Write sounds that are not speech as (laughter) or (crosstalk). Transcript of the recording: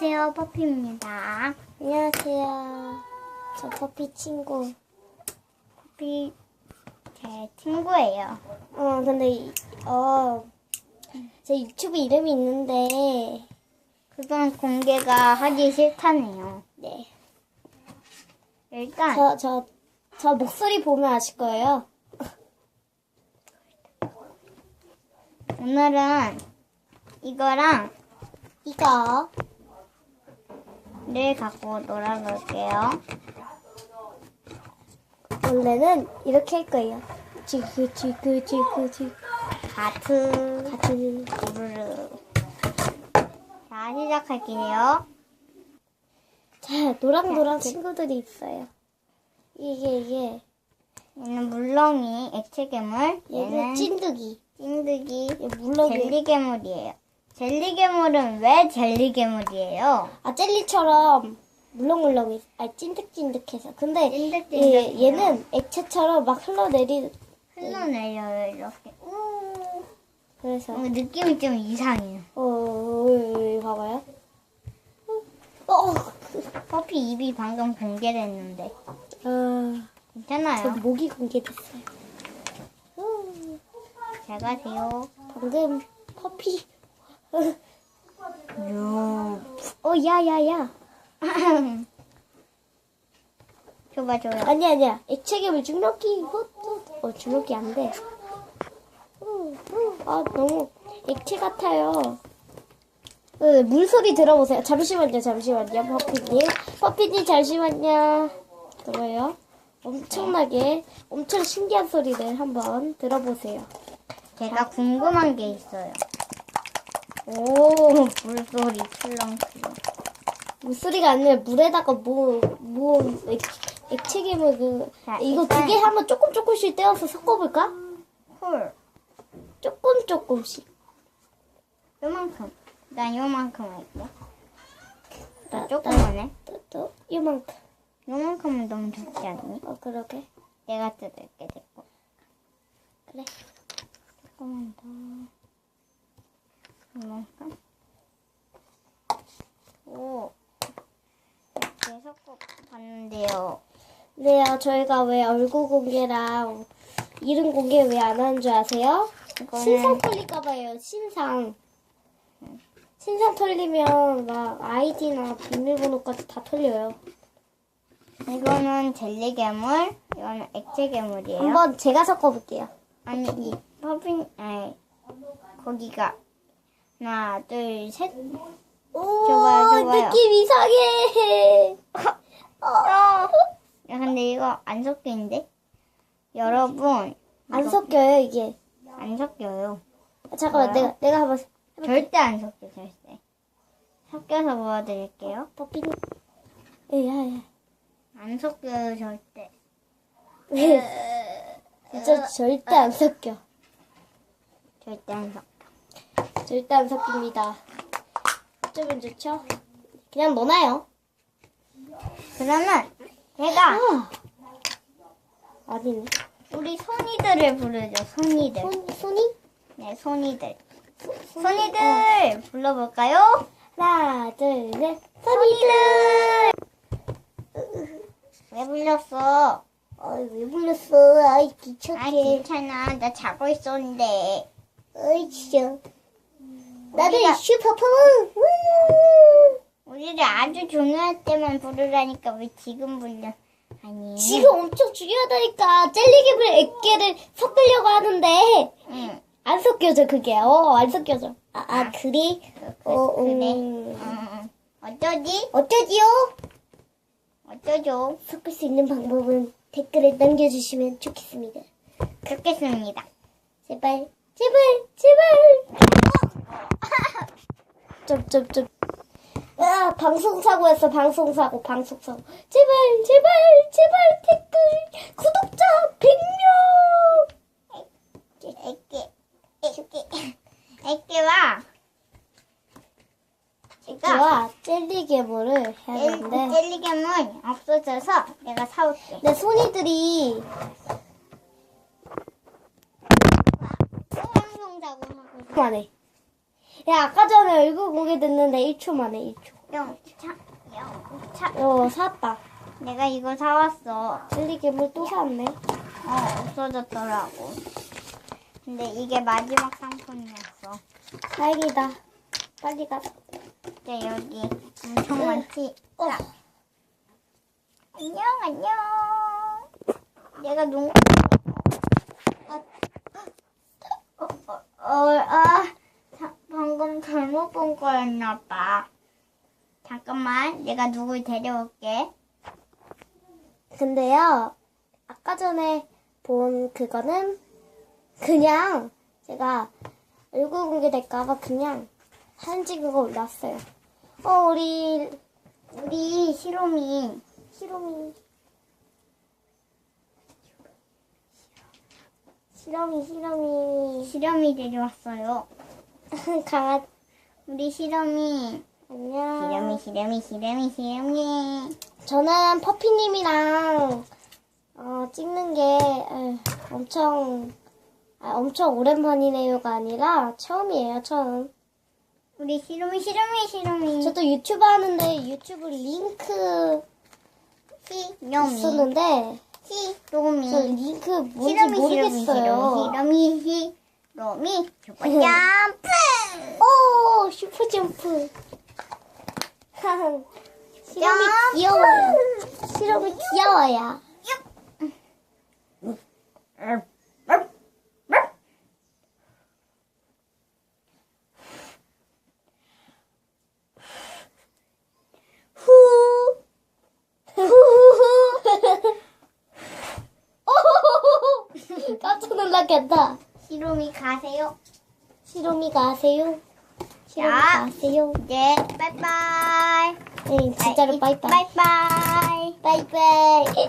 안녕하세요, 퍼피입니다. 안녕하세요. 저 퍼피 친구. 퍼피 제 친구예요. 어, 근데, 이- 어, 제 유튜브 이름이 있는데, 그건 공개가 하기 싫다네요. 네. 일단 저, 저, 저 목소리 보면 아실 거예요. 오늘은 이거랑 이거, 를 갖고 놀아볼게요. 원래는 이렇게 할 거예요. 지그, 지그, 지그, 지그. 하트 같은, 우르르. 자 시작할게요. 자, 노랑노랑 친구들이 있어요. 이게, 이게, 얘는 물렁이 액체 괴물. 얘는 얘는 찐득이. 찐득이 얘 물렁이. 젤리 괴물이에요. 젤리 괴물은 왜 젤리 괴물이에요? 아, 젤리처럼 물렁물렁이, 아, 찐득찐득해서. 근데, 찐득찐득. 얘, 얘는 액체처럼 막 흘러내리, 흘러내려요 이렇게. 우. 그래서. 어, 느낌이 좀 이상해요. 어, 어, 봐봐요. 어, 커피 입이 방금 공개됐는데 아, 저 괜찮아요. 목이 공개됐어요. 어, 잘 가세요. 방금 퍼피. 요. 어, 야, 야, 야. (laughs) 줘봐 줘요. 아니, 아니야. 줄넘기. 헛, 헛. 어, 줄넘기 안 돼. 아, 너무 액체 같아요. 네, 물소리 들어보세요. 잠시만요, 잠시만요, 퍼피님. 퍼피님, 잠시만요. 들어요? 엄청나게, 엄청 신기한 소리를 한번 들어보세요. 제가 궁금한 게 있어요. 오 물소리 출렁출렁. 물소리가 아니라 물에다가 뭐, 뭐, 액, 액체괴물 그, 자, 이거 일단- 두개 한번 조금 조금씩 떼어서 섞어볼까? 헐. 조금 조금씩. 요만큼. 난 요만큼 할게. 나, 조금만 해. 또, 또, 이만큼. 요만큼은 너무 적지 않니? 어, 그러게. 내가 뜯을게 됐고. 그래. 조금만 더. 이만큼. 오. 이렇게 섞어 봤는데요. 네요, 저희가 왜 얼굴 공개랑 이름 공개 왜 안 하는 줄 아세요? 이거는 신상 털릴까봐요, 신상. 신상 털리면 막 아이디나 비밀번호까지 다 털려요. 이거는 젤리 괴물, 이거는 액체 괴물이에요. 한번 제가 섞어볼게요. 아니 이 퍼핀 아니 거기가 하나 둘 셋. 오, 좋아요, 좋아요. 느낌 이상해. (laughs) 야 근데 이거 안 섞이는데? 여러분 안 섞여요, 이게. 안 섞여요. 아, 잠깐만? 내가, 내가 한번. 절대 안 섞여 절대. 섞여서 보여드릴게요. 예, 야, 야. 안 섞여요 절대. 진짜 절대 안 섞여. 절대 안 섞여. 절대 안 섞입니다. 어쩌면 좋죠? 그냥 넣어놔요. 그러면 제가 아. 아니네. 우리 손이들을 부르죠. 손이들. 손, 손이? 네 손이들. 손이들 불러볼까요? 하나, 둘, 셋. 손이들. 왜 불렀어? 어이, 왜 불렀어? 아이, 아 귀찮게. 괜찮아 나 자고 있었는데 어이, 진짜. 나도 슈퍼 파워! 우! 우리를 아주 중요할 때만 부르라니까 왜 지금 불려 아니 지금 엄청 중요하다니까. 젤리괴물 액계를 섞으려고 하는데. 응 안 섞여져, 그게. 어, 안 섞여져. 아, 아, 그래? 그, 어, 그 래 음. 응, 응. 어쩌지? 어쩌지요? 어쩌죠? 섞을 수 있는 방법은 댓글에 남겨주시면 좋겠습니다. 그렇겠습니다 제발, 제발, 제발. 점점점. 아, 방송사고였어, 방송사고, 방송사고. 제발, 제발, 제발, 댓글, 구독자 100명! 애기 애기 애기와 제가 제가 젤리 괴물을 해야 젤- 되는데, 젤리괴물 없어져서 내가 사올게 내 손이들이 방송자고 하고 1초 만에. 야, 아까 전에 얼굴 공개 됐는데 1초 만에 1초. 영차, 영차. 어, 사왔다. 내가 이거 사왔어. 젤리 괴물 또 사왔네. 어, 없어졌더라고. 근데 이게 마지막 상품이었어. 다행이다. 빨리 가자. 이제 여기 엄청 많지? 어. 자. 안녕, 안녕. 내가 눈, 아, 어, 어, 어, 아, 자, 방금 잘못 본 거였나 봐. 잠깐만, 내가 누굴 데려올게. 근데요, 아까 전에 본 그거는 그냥 제가 얼굴 공개될까봐 그냥 사진 찍은 거 올렸어요. 어, 우리 우리 시롬이 시롬이. 시롬이, 시롬이. 시롬이 데려왔어요. (laughs) 강아, 우리 시롬이 안녕. 시롬이 시롬이 시롬이 시롬이 저는 퍼피님이랑 어, 찍는 게 에휴, 엄청 아, 엄청 오랜만이네요가 아니라 처음이에요 처음. 우리 시롬이 시롬이 시롬이 저도 유튜브 하는데 유튜브 링크 시롬이 있었는데 시롬이 저 링크 뭔지 시롬이 시롬이 모르겠어요. 시롬이 시롬이 (laughs) 슈퍼 점프 오 슈퍼 점프. (laughs) 시롬이 점프! 귀여워요. 시롬이 귀여워요. 후. (laughs) 후후후. 오호호호. 깜짝 놀랐겠다. 시롬이 가세요 시롬이 가세요. 시롬이 자. 가세요. 이제 빠이빠이 네, 진짜로 빠이빠이. 빠이빠이 빠이빠이.